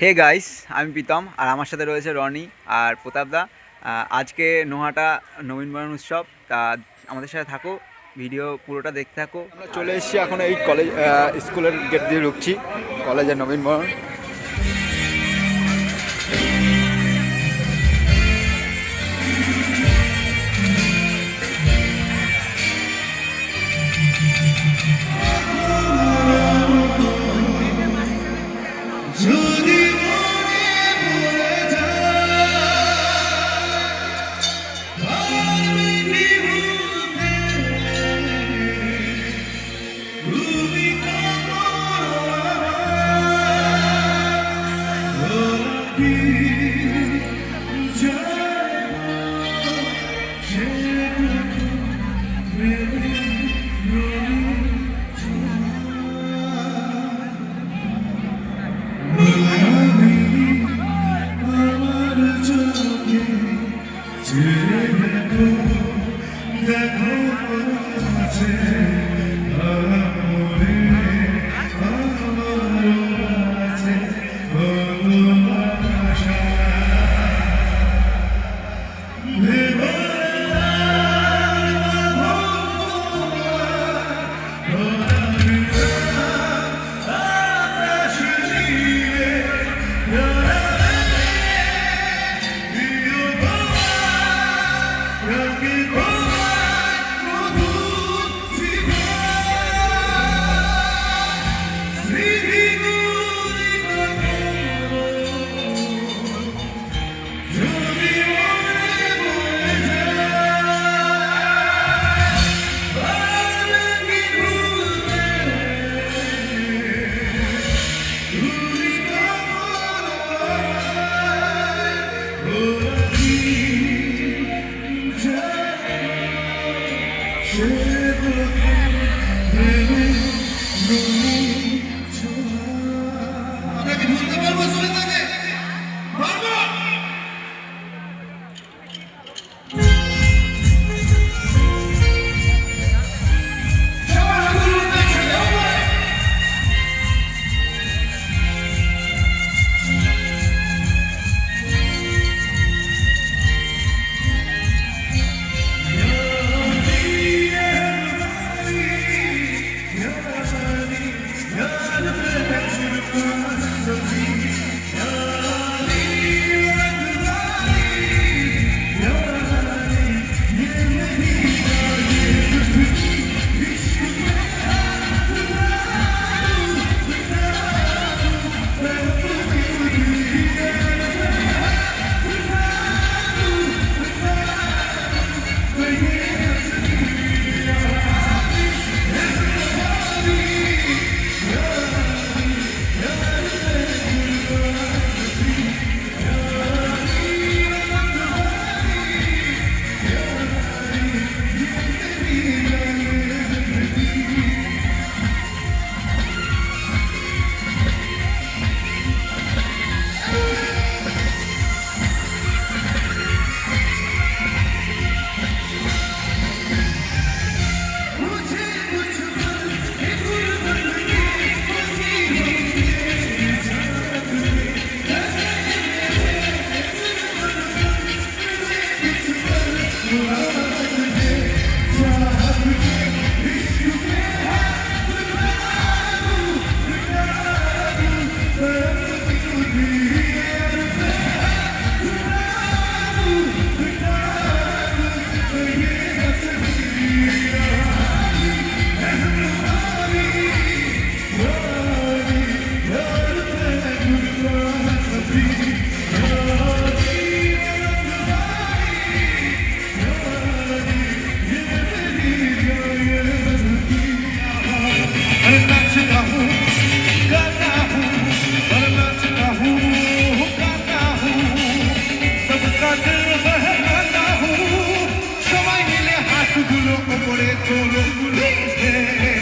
Hey guys আমি প্রীতম আর আমার সাথে রয়েছে রনি আর প্রতাপদা আজকে নোহাটা নবীনবরণ উৎসব, তা আমাদের সাথে থাকো ভিডিও পুরোটা দেখতে থাকো। আমরা চলে এসেছি এখন এই কলেজ স্কুলের গেট দিয়ে ঢুকছি কলেজের নবীনবরণ। আমরা ওপরে কোনো police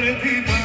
burning people.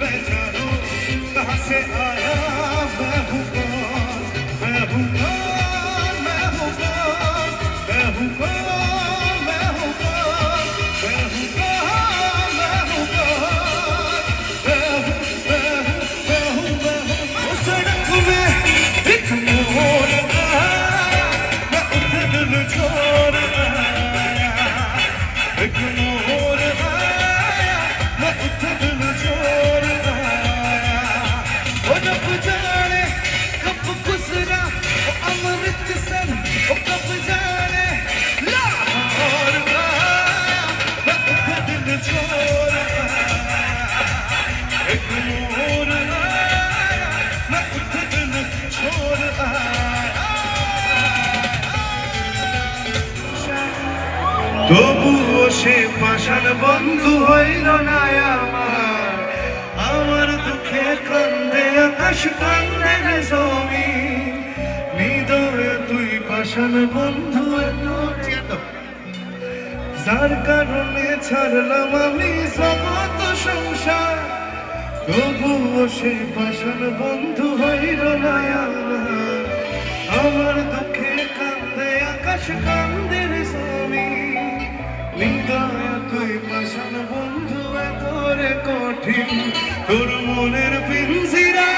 i Bahasa. পাশাল বন্ধু হইল না আমার। আমার দুঃখে কান্দে আকাশ কান্দে জমি। নিদরে তুই পাশাল বন্ধু যার কারণে ছাড়লাম আমি সমত সংসার। তবুও সেই পাশাল বন্ধু হইল না আমার দুঃখে কান্দে, আকাশ কান্দে কঠিন তোর মনের পিঞ্জিরা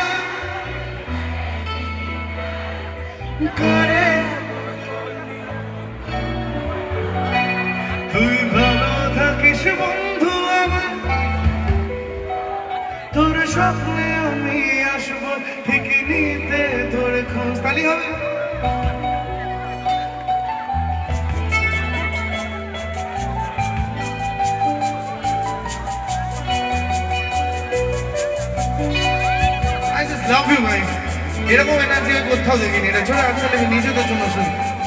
করে। তুই ভালো থাকিস বন্ধু আমার তোর স্বপ্নে এরকম এনার্জি আমি কোথাও দেখিনি। এটা ছোট আজকাল আমি নিজেদের জন্য শুনি।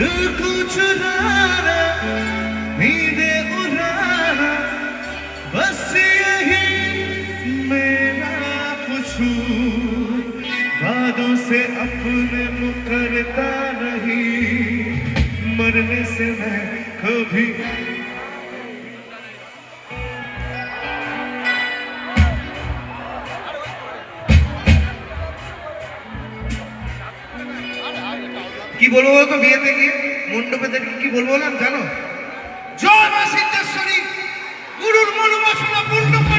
रुको चुराना मीडे उड़ाना बस यही मेरा कुछ। वादों से अपने কি বলব তো বিয়েতে গিয়ে? মণ্ডপে দেখে কি বলব বললাম জানো? জয় মা সিদ্ধেশ্বরী, গুরুর মনোবাসনা পূর্ণ।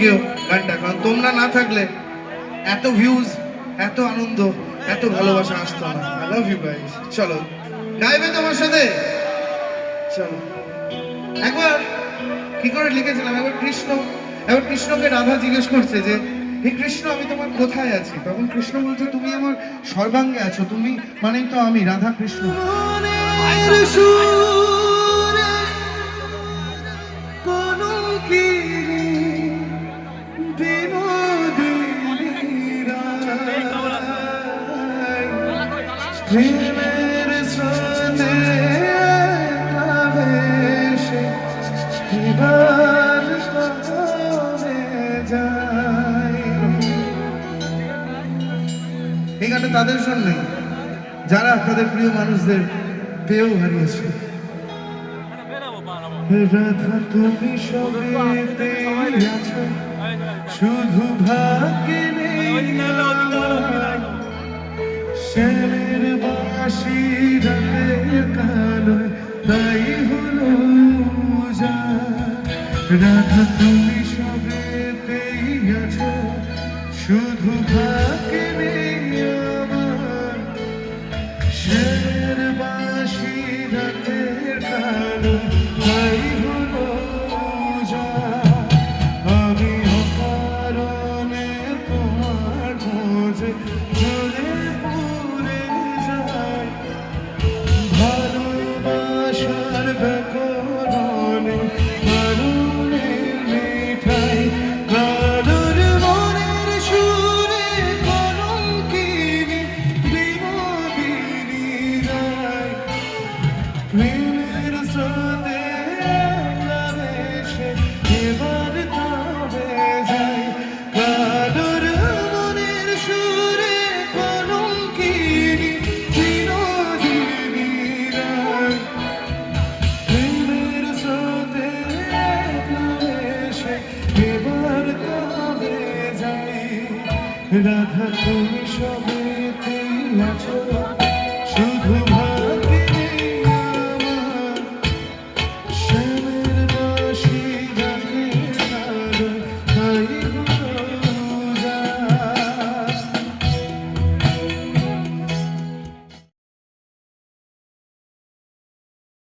কেউ গানটা কারণ তোমরা না থাকলে এত ভিউজ এত আনন্দ, এত ভালোবাসা আসতো না। আই লাভ ইউ চলো, গাইবে তোমার সাথে? চলো। একবার কি করে লিখেছিলাম? একবার কৃষ্ণ, একবার কৃষ্ণকে রাধা জিজ্ঞেস করছে যে, হে কৃষ্ণ, আমি তোমার কোথায় আছি? তখন কৃষ্ণ বলছে, তুমি আমার সর্বাঙ্গে আছো। তুমি মানে তো আমি, রাধা কৃষ্ণ। এটা তাদের জন্যই যারা তাদের প্রিয় মানুষদের পেয়েও হারিয়েছে। রাধা, তুমি সবেতে আছো। শুধু ভাগ্যে নেই শ্যামের বাসি রাতের কালো, তাই হলো যা। রাধা, তুমি রাধা তুমি